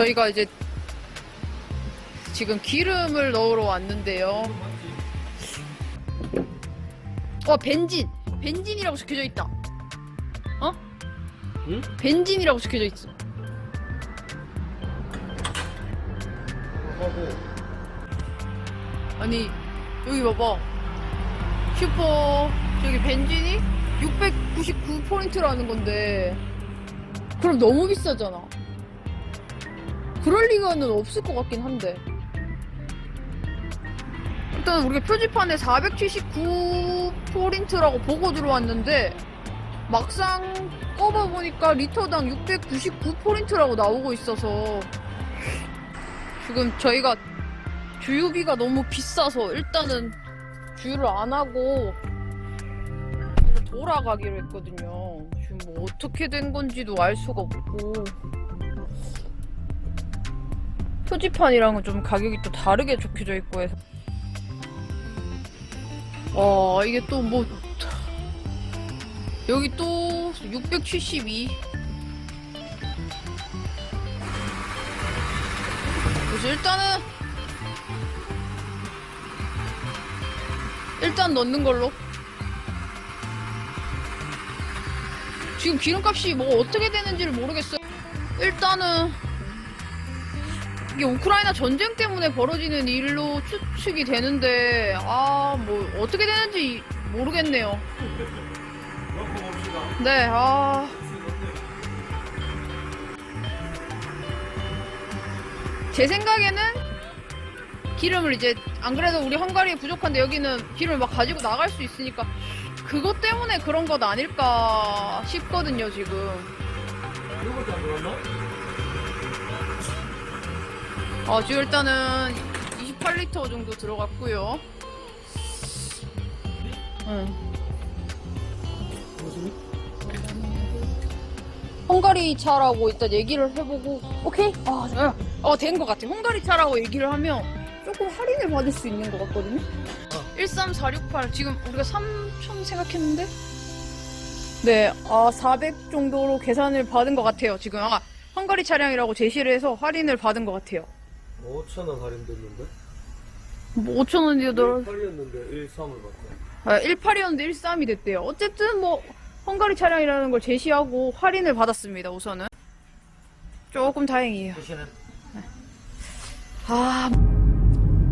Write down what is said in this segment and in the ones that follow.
저희가 이제 지금 기름을 넣으러 왔는데요. 어, 벤진! 벤진이라고 적혀져 있다. 어? 응? 벤진이라고 적혀져 있어. 아니, 여기 봐봐. 슈퍼, 저기 벤진이 699포인트라는 건데, 그럼 너무 비싸잖아. 그럴 리가는 없을 것 같긴 한데. 일단 우리가 표지판에 479 포인트라고 보고 들어왔는데, 막상 꼽아보니까 리터당 699 포인트라고 나오고 있어서, 지금 저희가 주유비가 너무 비싸서 일단은 주유를 안 하고 돌아가기로 했거든요. 지금 뭐 어떻게 된 건지도 알 수가 없고 표지판이랑은 좀 가격이 또 다르게 적혀져 있고 해서 와 이게 또 뭐 여기 또 672. 그래서 일단은 일단 넣는 걸로. 지금 기름값이 뭐 어떻게 되는지를 모르겠어요. 일단은 이게 우크라이나 전쟁 때문에 벌어지는 일로 추측이 되는데 아 뭐 어떻게 되는지 모르겠네요. 네, 아. 제 생각에는 기름을 이제 안 그래도 우리 헝가리에 부족한데 여기는 기름을 막 가지고 나갈 수 있으니까 그것 때문에 그런 것 아닐까 싶거든요 지금. 어, 지금 일단은 28리터 정도 들어갔고요. 응. 헝가리 차라고 일단 얘기를 해보고 오케이? 아, 좋아요. 어, 된 것 같아. 헝가리 차라고 얘기를 하면 조금 할인을 받을 수 있는 것 같거든요. 13468 지금 우리가 3천 생각했는데 네, 아, 400 정도로 계산을 받은 것 같아요. 지금 아, 헝가리 차량이라고 제시를 해서 할인을 받은 것 같아요. 5천원 할인됐는데? 뭐 5천 원이더라. 1,8이었는데 1,3을 받자. 아, 18이었는데 13이 됐대요. 어쨌든 뭐 헝가리 차량이라는 걸 제시하고 할인을 받았습니다. 우선은 조금 다행이에요. 대신에 아,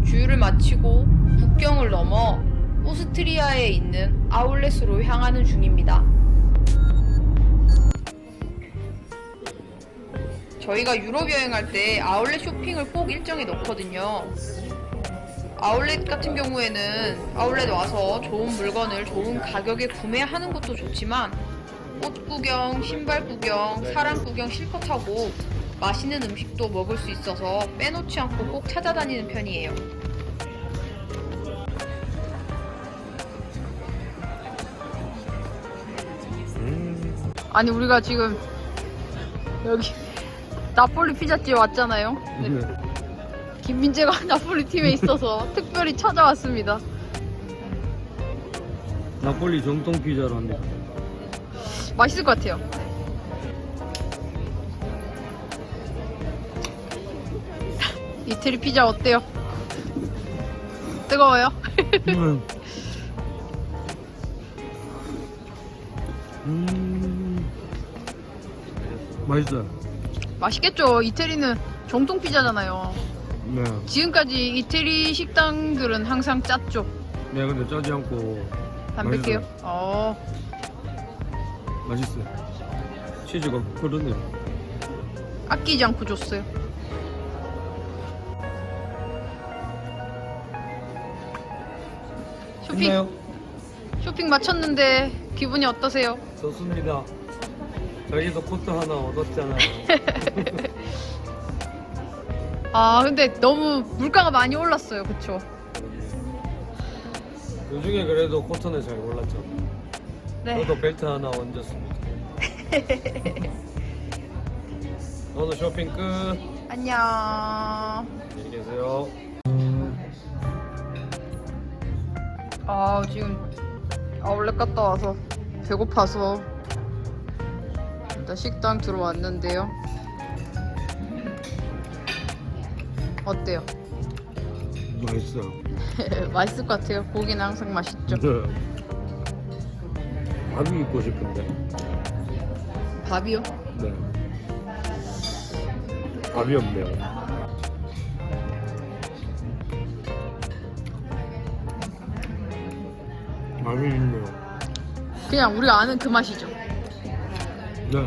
주유를 마치고 국경을 넘어 오스트리아에 있는 아울렛으로 향하는 중입니다. 저희가 유럽 여행할 때 아울렛 쇼핑을 꼭 일정에 넣거든요. 아울렛 같은 경우에는 아울렛 와서 좋은 물건을 좋은 가격에 구매하는 것도 좋지만 옷 구경, 신발 구경, 사람 구경 실컷 하고 맛있는 음식도 먹을 수 있어서 빼놓지 않고 꼭 찾아다니는 편이에요. 아니 우리가 지금 여기 나폴리 피자집 왔잖아요. 네. 김민재가 나폴리 팀에 있어서 특별히 찾아왔습니다. 나폴리 정통 피자라네. 맛있을 것 같아요. 이태리 피자 어때요? 뜨거워요? 음. 음. 맛있어요. 맛있겠죠. 이태리는 정통 피자잖아요. 네. 지금까지 이태리 식당들은 항상 짰죠. 네, 근데 짜지 않고 담백해요. 맛있어요. 어, 맛있어요. 치즈가 흐르네요. 아끼지 않고 줬어요. 쇼핑 있나요? 쇼핑 마쳤는데 기분이 어떠세요? 좋습니다. 저희도 코트 하나 얻었잖아요. 아 근데 너무 물가가 많이 올랐어요, 그쵸? 그 중에 그래도 코트는 잘 골랐죠. 네. 저도 벨트 하나 얹었습니다. 오늘 쇼핑 끝. 안녕. 안녕히 계세요. 아 지금 아울렛 갔다 와서 배고파서 일단 식당 들어왔는데요. 어때요? 맛있어요. 맛있을 것 같아요. 고기는 항상 맛있죠. 밥이 있고 싶은데. 밥이요? 네. 밥이 없네요. 밥이 있네요. 그냥 우리가 아는 그 맛이죠. 네.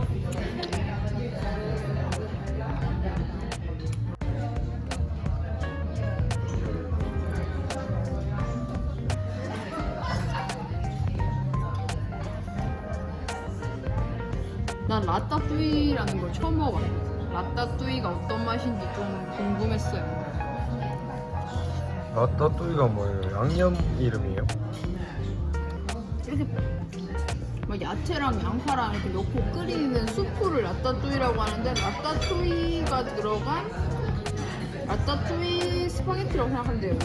난 라따뚜이라는 걸 처음 먹어봤어요. 라따뚜이가 어떤 맛인지 좀 궁금했어요. 라따뚜이가 뭐예요? 양념 이름이에요? 이렇게 뭐 야채랑 양파랑 이렇게 넣고 끓이는 수프를 라따뚜이라고 하는데 라따뚜이가 들어간 라따뚜이 스파게티라고 생각하면 돼요.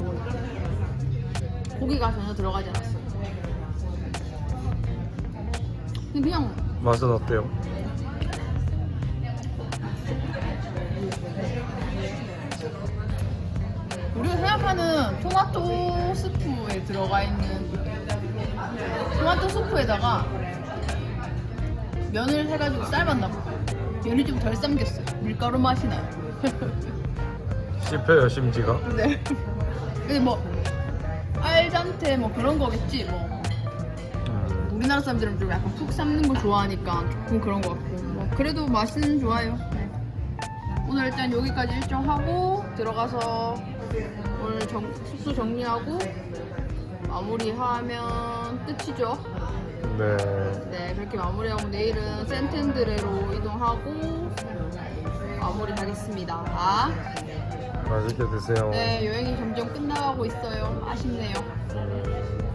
고기가 전혀 들어가지 않았어요. 그냥 맛은 어때요? 우리가 생각하는 토마토 스프에 들어가 있는 토마토 스프에다가 면을 해가지고 삶았나 봐. 면이 좀 덜 삶겼어요. 밀가루 맛이 나요. 씹혀요 심지가? 네. 근데 뭐 알잔테 뭐 그런 거겠지 뭐. 음. 우리나라 사람들은 좀 약간 푹 삶는 거 좋아하니까 조금 그런 거 같고 뭐 그래도 맛은 좋아요. 네. 오늘 일단 여기까지 일정하고 들어가서 오늘 정, 숙소 정리하고 마무리하면 끝이죠. 네. 네 그렇게 마무리하고 내일은 센텐드레로 이동하고 마무리하겠습니다. 아, 맛있게 드세요. 네 여행이 점점 끝나가고 있어요. 아쉽네요. 음.